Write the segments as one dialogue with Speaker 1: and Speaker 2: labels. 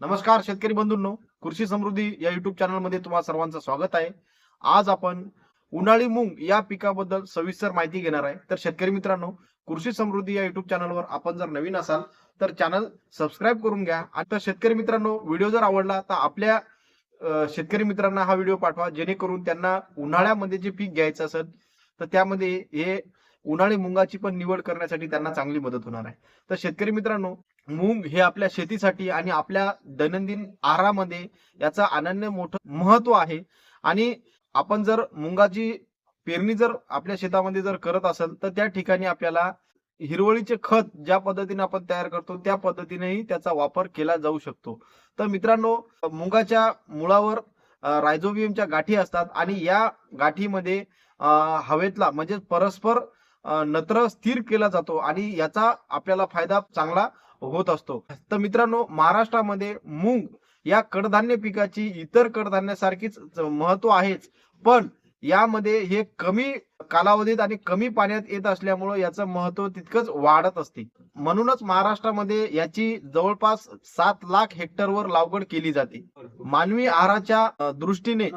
Speaker 1: नमस्कार शेतकरी बंधूंनो कृषी समृद्धी या युट्यूब चॅनलमध्ये तुम्हा सर्वांचं स्वागत आहे. आज आपण उन्हाळी मूग या पिकाबद्दल सविस्तर माहिती घेणार आहे. तर शेतकरी मित्रांनो कृषी समृद्धी या युट्यूब चॅनलवर आपण जर नवीन असाल तर चॅनल सबस्क्राईब करून घ्या. आणि तर शेतकरी मित्रांनो व्हिडिओ जर आवडला तर आपल्या शेतकरी मित्रांना हा व्हिडिओ पाठवा. जेणेकरून त्यांना उन्हाळ्यामध्ये जे पीक घ्यायचं असेल तर त्यामध्ये हे उन्हाळी मुंगाची पण निवड करण्यासाठी त्यांना चांगली मदत होणार आहे. तर शेतकरी मित्रांनो मूग हे आपल्या शेतीसाठी आणि आपल्या दैनंदिन आहारामध्ये याचा अनन्य मोठं महत्त्व आहे. आणि आपण जर मुंगाची पेरणी जर आपल्या शेतामध्ये जर करत असेल तर त्या ठिकाणी आपल्याला हिरवळीचे खत ज्या पद्धतीने आपण तयार करतो त्या पद्धतीनेही त्याचा वापर केला जाऊ शकतो. तर मित्रांनो मुंगाच्या मुळावर रायझोबियमच्या गाठी असतात आणि या गाठीमध्ये हवेतला म्हणजे परस्पर नत्र स्थिर केला जातो आणि याचा आपल्याला फायदा चांगला होत असतो. तर मित्रांनो महाराष्ट्रामध्ये मूग या कडधान्य पिकाची इतर कडधान्यासारखीच महत्त्व आहेच. पण यामध्ये हे कमी कालावधीत आणि कमी पाण्यात येत असल्यामुळं याचं महत्त्व तितकंच वाढत असते. म्हणूनच महाराष्ट्रामध्ये याची जवळपास सात लाख हेक्टरवर लागवड केली जाते. मानवी आहाराच्या दृष्टीने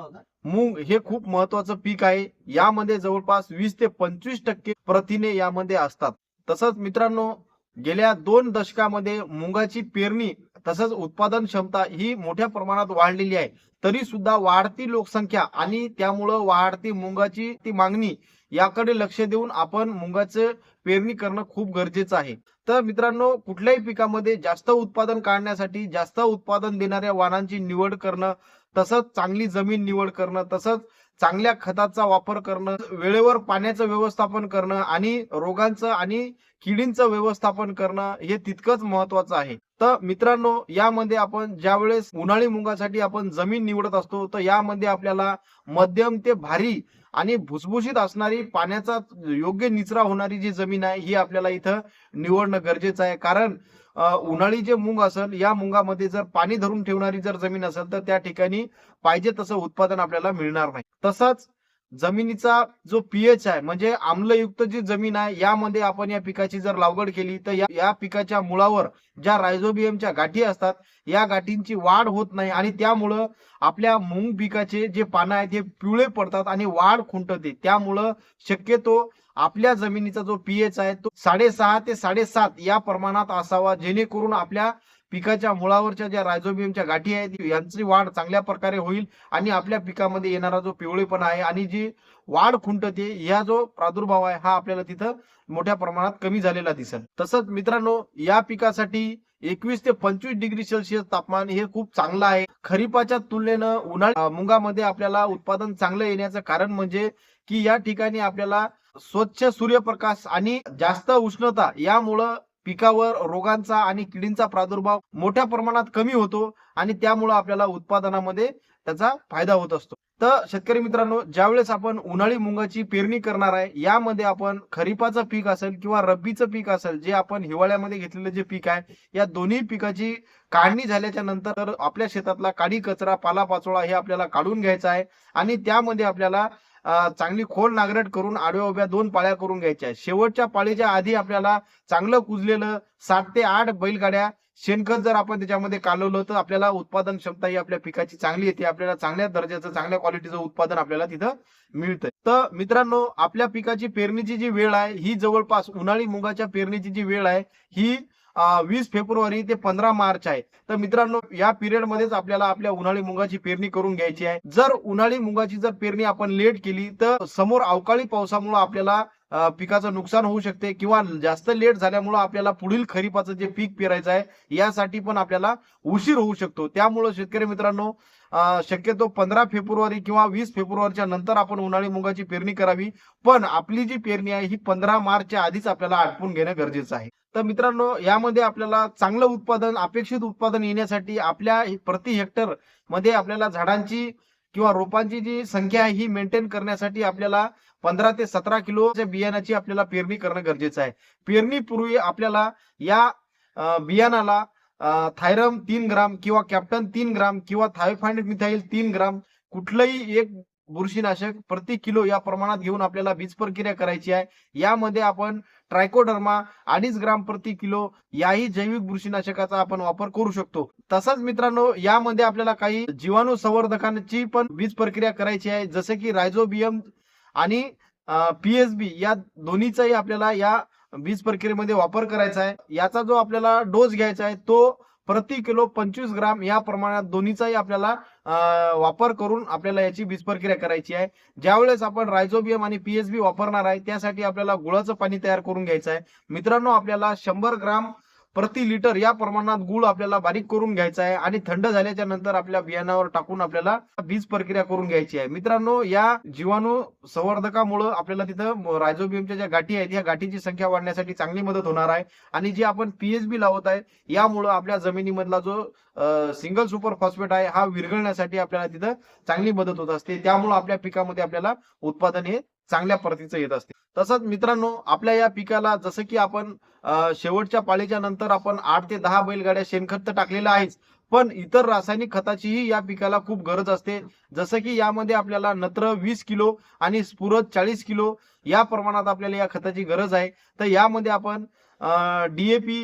Speaker 1: मूग हे खूप महत्वाचं पीक आहे. यामध्ये जवळपास वीस ते पंचवीस टक्के प्रथिने यामध्ये असतात. तसंच मित्रांनो गेल्या दोन दशकामध्ये मुगाची पेरणी तसंच उत्पादन क्षमता ही मोठ्या प्रमाणात वाढलेली आहे. तरी सुद्धा वाढती लोकसंख्या आणि त्यामुळं वाढती मुंगाची ती मागणी याकडे लक्ष देऊन आपण मुंगाचं पेरणी करणं खूप गरजेचं आहे. तर मित्रांनो कुठल्याही पिकामध्ये जास्त उत्पादन काढण्यासाठी जास्त उत्पादन देणाऱ्या वाहनांची निवड करणं तसंच चांगली जमीन निवड करणं तसंच चांगल्या खताचा वापर करणं वेळेवर पाण्याचं व्यवस्थापन करणं आणि रोगांचं आणि किडींचं व्यवस्थापन करणं हे तितकंच महत्वाचं आहे. तर मित्रांनो यामध्ये आपण ज्यावेळेस उन्हाळी मुंगासाठी आपण जमीन निवडत असतो तर यामध्ये आपल्याला मध्यम ते भारी आणि भुसभुशीत असणारी पाण्याचा योग्य निचरा होणारी जी जमीन आहे ही आपल्याला इथं निवडणं गरजेचं आहे. कारण उन्हाळी जे मुंग असेल या मुंगामध्ये जर पाणी धरून ठेवणारी जर जमीन असेल तर त्या ठिकाणी पाहिजे तसं उत्पादन आपल्याला मिळणार नाही. तसंच जमिनीचा जो पीएच आहे म्हणजे आम्लयुक्त जी जमीन आहे यामध्ये आपण या पिकाची जर लागवड केली तर या- या पिकाच्या मुळावर ज्या रायझोबियमच्या गाठी असतात या गाठींची वाढ होत नाही आणि त्यामुळं आपल्या मूग पिकाचे जे पानं आहेत हे पिवळे पडतात आणि वाढ खुंटते. त्यामुळं शक्यतो आपल्या जमिनीचा जो पीएच आहे तो साडेसहा ते साडेसात या प्रमाणात असावा जेणेकरून आपल्या पिकाच्या मुळावरच्या ज्या रायझोबियमच्या गाठी आहेत यांची वाढ चांगल्या प्रकारे होईल आणि आपल्या पिकामध्ये येणारा जो पिवळेपणा आहे आणि जी वाढ खुंटते या जो प्रादुर्भाव आहे हा आपल्याला तिथं मोठ्या प्रमाणात कमी झालेला दिसेल. तसंच मित्रांनो या पिकासाठी एकवीस ते पंचवीस डिग्री सेल्सिअस तापमान हे खूप चांगलं आहे. खरीपाच्या तुलनेनं उन्हाळ्या मुंगामध्ये आपल्याला उत्पादन चांगलं येण्याचं कारण म्हणजे की या ठिकाणी आपल्याला स्वच्छ सूर्यप्रकाश आणि जास्त उष्णता यामुळं पिकावर रोगांचा आणि किडींचा प्रादुर्भाव मोठ्या प्रमाणात कमी होतो आणि त्यामुळं आपल्याला उत्पादनामध्ये त्याचा फायदा होत असतो. तर शेतकरी मित्रांनो ज्यावेळेस आपण उन्हाळी मुंगाची पेरणी करणार आहे यामध्ये आपण खरीपाचं पीक असेल किंवा रब्बीचं पीक असेल जे आपण हिवाळ्यामध्ये घेतलेलं जे पीक आहे या दोन्ही पिकाची काढणी झाल्याच्यानंतर आपल्या शेतातला काडी कचरा पालापाचोळा हे आपल्याला काढून घ्यायचा आहे आणि त्यामध्ये आपल्याला चांगली खोल नांगरट करून आडव्या उभ्या दोन पाळ्या करून घ्यायच्या. शेवटच्या पाळीच्या आधी आपल्याला चांगलं कुजलेलं सात ते आठ बैलगाड्या शेणखत जर आपण त्याच्यामध्ये कालवलं तर आपल्याला उत्पादन क्षमता ही आपल्या पिकाची चांगली येते. आपल्याला चांगल्या दर्जाचं चांगल्या क्वालिटीचं उत्पादन आपल्याला तिथं मिळतंय. तर मित्रांनो आपल्या पिकाची पेरणीची जी वेळ आहे ही जवळपास उन्हाळी मुगाच्या पेरणीची जी वेळ आहे ही वीस फेब्रुवारी ते पंधरा मार्च आहे. तर मित्रांनो या पिरियड मध्येच आपल्याला आपल्या उन्हाळी मुगाची पेरणी करून घ्यायची आहे. जर उन्हाळी मुगाची जर पेरणी आपण लेट केली तर समोर अवकाळी पावसामुळे आपल्याला पिकाचं नुकसान होऊ शकते किंवा जास्त लेट झाल्यामुळं आपल्याला पुढील खरीपाचं जे पीक पेरायचं आहे यासाठी पण आपल्याला उशीर होऊ शकतो. त्यामुळं शेतकरी मित्रांनो शक्यतो पंधरा फेब्रुवारी किंवा वीस फेब्रुवारीच्या नंतर आपण उन्हाळी मुगाची पेरणी करावी. पण आपली जी पेरणी आहे ही पंधरा मार्चच्या आधीच आपल्याला आटपून घेणं गरजेचं आहे. तर मित्रांनो यामध्ये आपल्याला चांगलं उत्पादन अपेक्षित उत्पादन येण्यासाठी आपल्या प्रति हेक्टरमध्ये आपल्याला झाडांची किंवा रोपांची जी संख्या आहे ही मेंटेन करण्यासाठी आपल्याला पंधरा ते सतरा किलो बियाणाची आपल्याला पेरणी करणं गरजेचं आहे. पेरणीपूर्वी आपल्याला या बियाणाला थायरम तीन ग्राम किंवा कॅप्टन तीन ग्राम किंवा थायफाइड मिथाईल तीन ग्राम कुठलंही एक बुरशीनाशक प्रति किलो या प्रमाणात घेऊन आपल्याला बीज प्रक्रिया करायची आहे. यामध्ये आपण ट्रायकोडर्मा अडीच ग्राम प्रति किलो याही जैविक बुरशीनाशकाचा आपण वापर करू शकतो. तसंच मित्रांनो यामध्ये आपल्याला काही जीवाणू संवर्धकांची पण बीज प्रक्रिया करायची आहे जसे की रायझोबियम आणि पीएसबी या दोन्हीचाही आपल्याला या वीज प्रक्रियेमध्ये वापर करायचा आहे. याचा जो आपल्याला डोस घ्यायचा आहे तो प्रति किलो पंचवीस ग्राम या प्रमाणात दोन्हीचाही आपल्याला वापर करून आपल्याला याची बीज प्रक्रिया करायची आहे. ज्यावेळेस आपण रायझोबियम आणि पीएसबी वापरणार आहे त्यासाठी आपल्याला गुळाचं पाणी तयार करून घ्यायचं आहे. मित्रांनो आपल्याला शंभर ग्राम प्रति लिटर या प्रमाणात गुळ आपल्याला बारीक करून घ्यायचा आहे आणि थंड झाल्याच्यानंतर आपल्या बियाणावर टाकून आपल्याला बीज प्रक्रिया करून घ्यायची आहे. मित्रांनो या जीवाणू संवर्धकामुळं आपल्याला तिथं रायझोबियमच्या ज्या गाठी आहेत या गाठीची संख्या वाढण्यासाठी चांगली मदत होणार आहे. आणि जे आपण पीएचबी लावत आहे यामुळं आपल्या जमिनीमधला जो सिंगल सुपर फॉस्फेट आहे हा विरघळण्यासाठी आपल्याला तिथं चांगली मदत होत असते. त्यामुळं आपल्या पिकामध्ये आपल्याला उत्पादन हे चांगल्या प्रतीचं येत असते. तसंच मित्रांनो आपल्या या पिकाला जसं की आपण शेवटच्या पाळीच्या नंतर आपण आठ ते दहा बैलगाड्या शेणखत तर टाकलेलं आहेच. पण इतर रासायनिक खताचीही या पिकाला खूप गरज असते. जसं की यामध्ये आपल्याला नत्र वीस किलो आणि स्फुरद चाळीस किलो या प्रमाणात आपल्याला या खताची गरज आहे. तर यामध्ये आपण डीएपी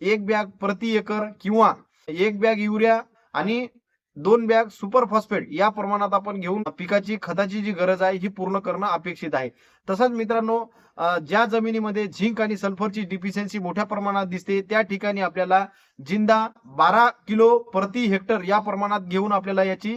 Speaker 1: एक बॅग प्रति एकर किंवा एक बॅग युरिया आणि दोन बॅग सुपर फॉस्फेट या प्रमाणात आपण घेऊन पिकाची खताची जी गरज आहे ही पूर्ण करणं अपेक्षित आहे. तसंच मित्रांनो ज्या जमिनीमध्ये झिंक आणि सल्फरची डिफिशियन्सी मोठ्या प्रमाणात दिसते त्या ठिकाणी आपल्याला जिंदा बारा किलो प्रति हेक्टर या प्रमाणात घेऊन आपल्याला याची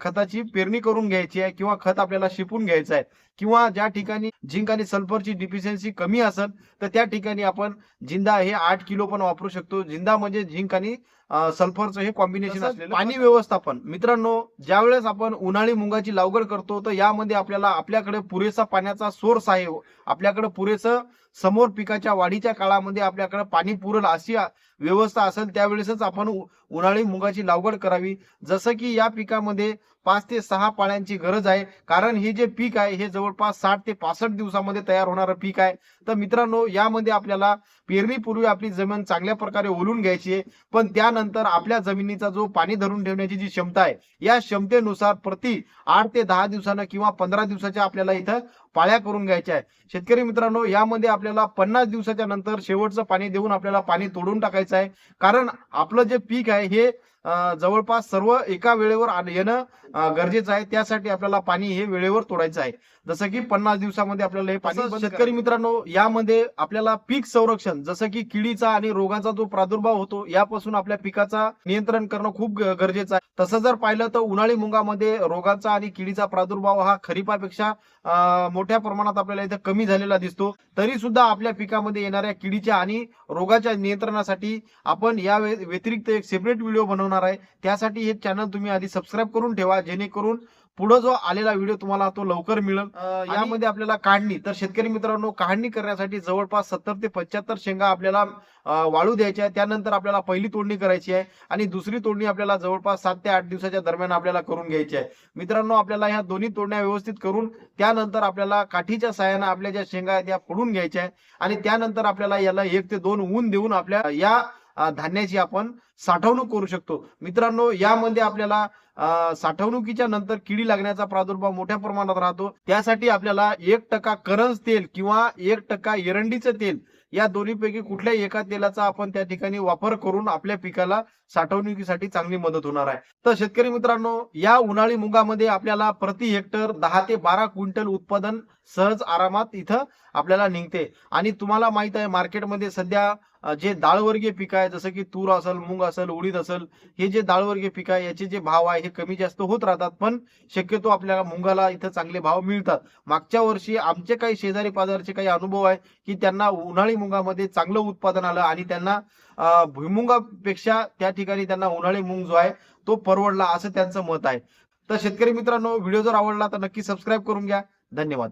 Speaker 1: खताची पेरणी करून घ्यायची आहे किंवा खत आपल्याला शिपून घ्यायचं आहे. किंवा ज्या ठिकाणी झिंक आणि सल्फरची डिफिशियन्सी कमी असेल तर त्या ठिकाणी आपण जिंदा हे आठ किलो पण वापरू शकतो. जिंदा म्हणजे झिंक आणि सल्फरचं हे कॉम्बिनेशन असलेलं पाणी व्यवस्थापन. मित्रांनो ज्यावेळेस आपण उन्हाळी मुंगाची लागवड करतो तर यामध्ये आपल्याला आपल्याकडे पुरेसा पाण्याचा सोर्स आहे आपल्याकडे पुरेसं समोर पिकाच्या वाढीच्या काळामध्ये आपल्याकडे पाणी पुरेल अशी व्यवस्था असेल त्यावेळेसच आपण उन्हाळी मुगाची लागवड करावी. जसं की या पिकामध्ये पाच ते सहा पाळ्यांची गरज आहे. कारण हे जे पीक आहे हे जवळपास साठ ते पासष्ट दिवसामध्ये तयार होणारं पीक आहे. तर मित्रांनो यामध्ये आपल्याला पेरणीपूर्वी आपली जमीन चांगल्या प्रकारे ओलून घ्यायची आहे. पण त्यानंतर आपल्या जमिनीचा जो पाणी धरून ठेवण्याची जी क्षमता आहे या क्षमतेनुसार प्रति आठ ते दहा दिवसानं किंवा पंधरा दिवसाच्या आपल्याला इथं पाळ्या करून घ्यायच्या आहे शेतकरी मित्रांनो यामध्ये आपल्याला पन्नास दिवसाच्या नंतर शेवटचं पाणी देऊन आपल्याला पाणी तोडून टाकायचं आहे. कारण आपलं जे पीक आहे हे जवळपास सर्व एका वेळेवर येणं गरजेचं आहे. त्यासाठी आपल्याला पाणी हे वेळेवर तोडायचं आहे. जसं की पन्नास दिवसामध्ये आपल्याला हे पाणी
Speaker 2: शेतकरी
Speaker 1: मित्रांनो यामध्ये आपल्याला पीक संरक्षण जसं की किडीचा आणि रोगाचा जो प्रादुर्भाव होतो यापासून आपल्या पिकाचा नियंत्रण करणं खूप गरजेचं आहे. तसं जर पाहिलं तर उन्हाळी मुंगामध्ये रोगाचा आणि किडीचा प्रादुर्भाव हा खरीपापेक्षा मोठ्या प्रमाणात आपल्याला इथं कमी झालेला दिसतो. तरी सुद्धा आपल्या पिकामध्ये येणाऱ्या किडीच्या आणि रोगाच्या नियंत्रणासाठी आपण या व्यतिरिक्त एक सेपरेट व्हिडिओ बनवणार आहे. त्यासाठी हे चॅनल तुम्ही आधी सबस्क्राईब करून ठेवा जेणेकरून पुढे जो आलेला व्हिडिओ तुम्हाला तो लवकर मिळेल. यामध्ये आपल्याला काढणी तर शेतकरी मित्रांनो काढणी करण्यासाठी जवळपास सत्तर ते पंच्याहत्तर शेंगा आपल्याला वाळू द्यायच्या आहे त्यानंतर आपल्याला पहिली तोडणी करायची आहे आणि दुसरी तोडणी आपल्याला जवळपास सात ते आठ दिवसाच्या दरम्यान आपल्याला करून घ्यायची आहे. मित्रांनो आपल्याला ह्या दोन्ही तोडण्या व्यवस्थित करून त्यानंतर आपल्याला काठीच्या साहाय्याने आपल्या ज्या शेंगा आहेत त्या फोडून घ्यायच्या आहे आणि त्यानंतर आपल्याला याला एक ते दोन ऊन देऊन आपल्या या धान्याची आपण साठवणूक करू शकतो. मित्रांनो यामध्ये आपल्याला साठवणुकीच्या नंतर किडी लागण्याचा प्रादुर्भाव मोठ्या प्रमाणात राहतो. त्यासाठी आपल्याला एक टक्का करंज तेल किंवा एक टक्का एरंडीचं तेल या दोन्हीपैकी कुठल्याही एका तेलाचा आपण त्या ठिकाणी वापर करून आपल्या पिकाला साठवणुकीसाठी चांगली मदत होणार आहे. तर शेतकरी मित्रांनो या उन्हाळी मुगामध्ये आपल्याला प्रति हेक्टर दहा ते बारा क्विंटल उत्पादन सहज आरामात इथं आपल्याला निघते. आणि तुम्हाला माहीत आहे मार्केटमध्ये सध्या जे डाळवर्गीय पीक आहे जसं की तूर असेल मूग असेल उडीद असेल हे जे डाळवर्गीय पीक आहे याचे जे भाव आहे हे कमी जास्त होत राहतात. पण शक्यतो आपल्याला मुंगाला इथं चांगले भाव मिळतात. मागच्या वर्षी आमचे काही शेजारी पाजारचे काही अनुभव आहे की त्यांना उन्हाळी मुंगामध्ये चांगलं उत्पादन आलं आणि त्यांना भुईमुंगापेक्षा भुईमुगापेक्षा त्या ठिकाणी त्यांना उन्हाळी मुंग जो आहे तो परवडला असं त्यांचं मत आहे. तर शेतकरी मित्रांनो व्हिडिओ जर आवडला तर नक्की सबस्क्राईब करून घ्या. धन्यवाद.